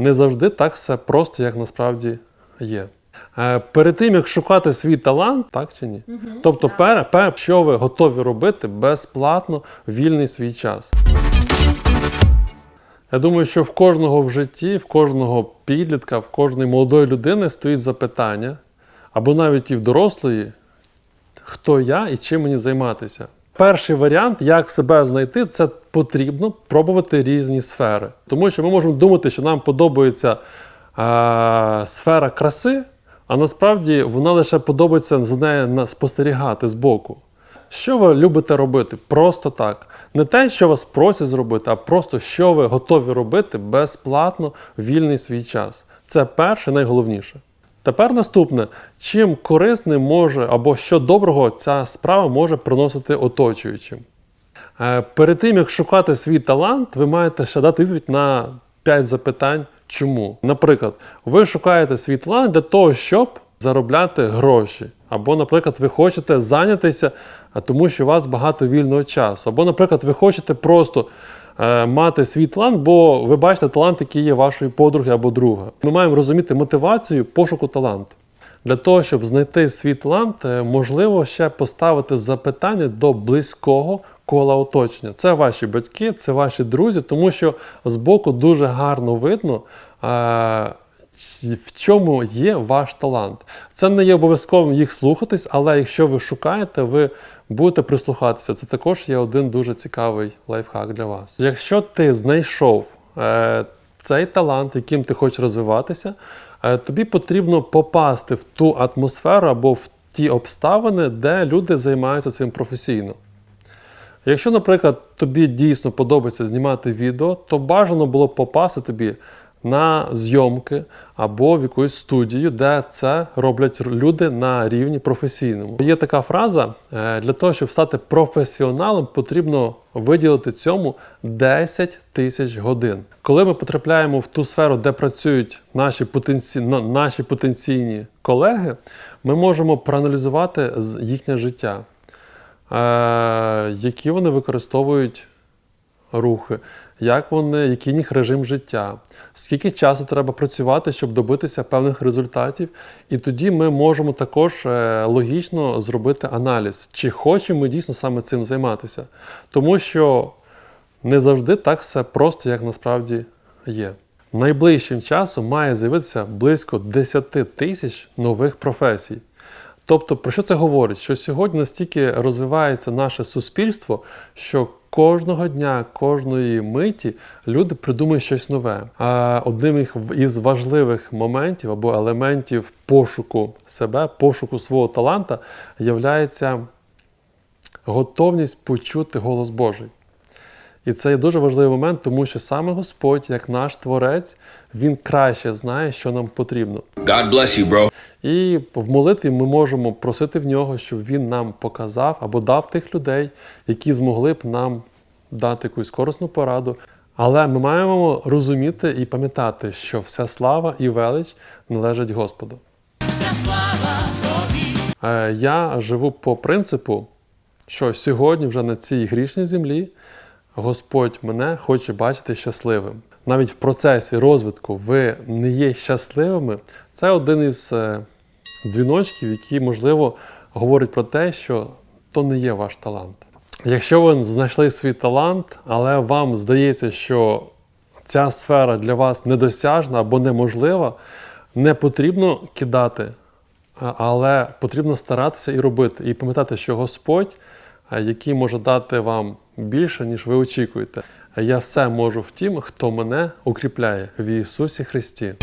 Не завжди так все просто, як насправді є. Е, Перед тим, як шукати свій талант, так чи ні? тобто, пере, пере, що ви готові робити безплатно вільний свій час. Я думаю, що в кожного в житті, в кожного підлітка, в кожної молодої людини стоїть запитання, або навіть і в дорослої, хто я і чим мені займатися. Перший варіант, як себе знайти, це потрібно пробувати різні сфери. Тому що ми можемо думати, що нам подобається е, сфера краси, а насправді вона лише подобається з нею спостерігати збоку. Що ви любите робити? Просто так. Не те, що вас просять зробити, а просто що ви готові робити безплатно вільний свій час. Це перше, найголовніше. Тепер наступне: чим корисним може або що доброго ця справа може приносити оточуючим. Е, Перед тим, як шукати свій талант, ви маєте ще дати відповідь на 5 запитань, чому. Наприклад, ви шукаєте свій талант для того, щоб заробляти гроші. Або, наприклад, ви хочете зайнятися, тому що у вас багато вільного часу. Або, наприклад, ви хочете просто мати свій талант, бо ви бачите талант, який є вашої подруги або друга. Ми маємо розуміти мотивацію пошуку таланту. Для того, щоб знайти свій талант, е, можливо ще поставити запитання до близького кола оточення. Це ваші батьки, це ваші друзі, тому що збоку дуже гарно видно. е, в чому є ваш талант. Це не є обов'язковим їх слухатись, але якщо ви шукаєте, ви будете прислухатися. Це також є один дуже цікавий лайфхак для вас. Якщо ти знайшов е, цей талант, яким ти хочеш розвиватися, е, тобі потрібно попасти в ту атмосферу або в ті обставини, де люди займаються цим професійно. Якщо, наприклад, тобі дійсно подобається знімати відео, то бажано було попасти тобі на зйомки або в якусь студію, де це роблять люди на рівні професійному. Є така фраза: е, для того, щоб стати професіоналом, потрібно виділити цьому 10 тисяч годин. Коли ми потрапляємо в ту сферу, де працюють наші, потенці... наші потенційні колеги, ми можемо проаналізувати їхнє життя е, які вони використовують рухи, як вони, який них режим життя, скільки часу треба працювати, щоб добитися певних результатів. І тоді ми можемо також е, логічно зробити аналіз, чи хочемо ми дійсно саме цим займатися. Тому що не завжди так все просто, як насправді є. Найближчим часом має з'явитися близько 10 тисяч нових професій. Тобто, про що це говорить? Що сьогодні настільки розвивається наше суспільство, що кожного дня, кожної миті люди придумують щось нове. А одним із важливих моментів або елементів пошуку себе, пошуку свого таланта, являється готовність почути голос Божий. І це є дуже важливий момент, тому що саме Господь, як наш Творець, Він краще знає, що нам потрібно. God bless you, bro. І в молитві ми можемо просити в нього, щоб він нам показав або дав тих людей, які змогли б нам дати якусь корисну пораду. Але ми маємо розуміти і пам'ятати, що вся слава і велич належить Господу. Вся слава тобі. Е, Я живу по принципу, що сьогодні, вже на цій грішній землі, Господь мене хоче бачити щасливим. Навіть в процесі розвитку ви не є щасливими. Це один із е, дзвіночків, які, можливо, говорить про те, що то не є ваш талант. Якщо ви знайшли свій талант, але вам здається, що ця сфера для вас недосяжна або неможлива, не потрібно кидати, але потрібно старатися і робити. І пам'ятати, що Господь, е, який може дати вам більше, ніж ви очікуєте. Я все можу в тім, хто мене укріпляє в Ісусі Христі.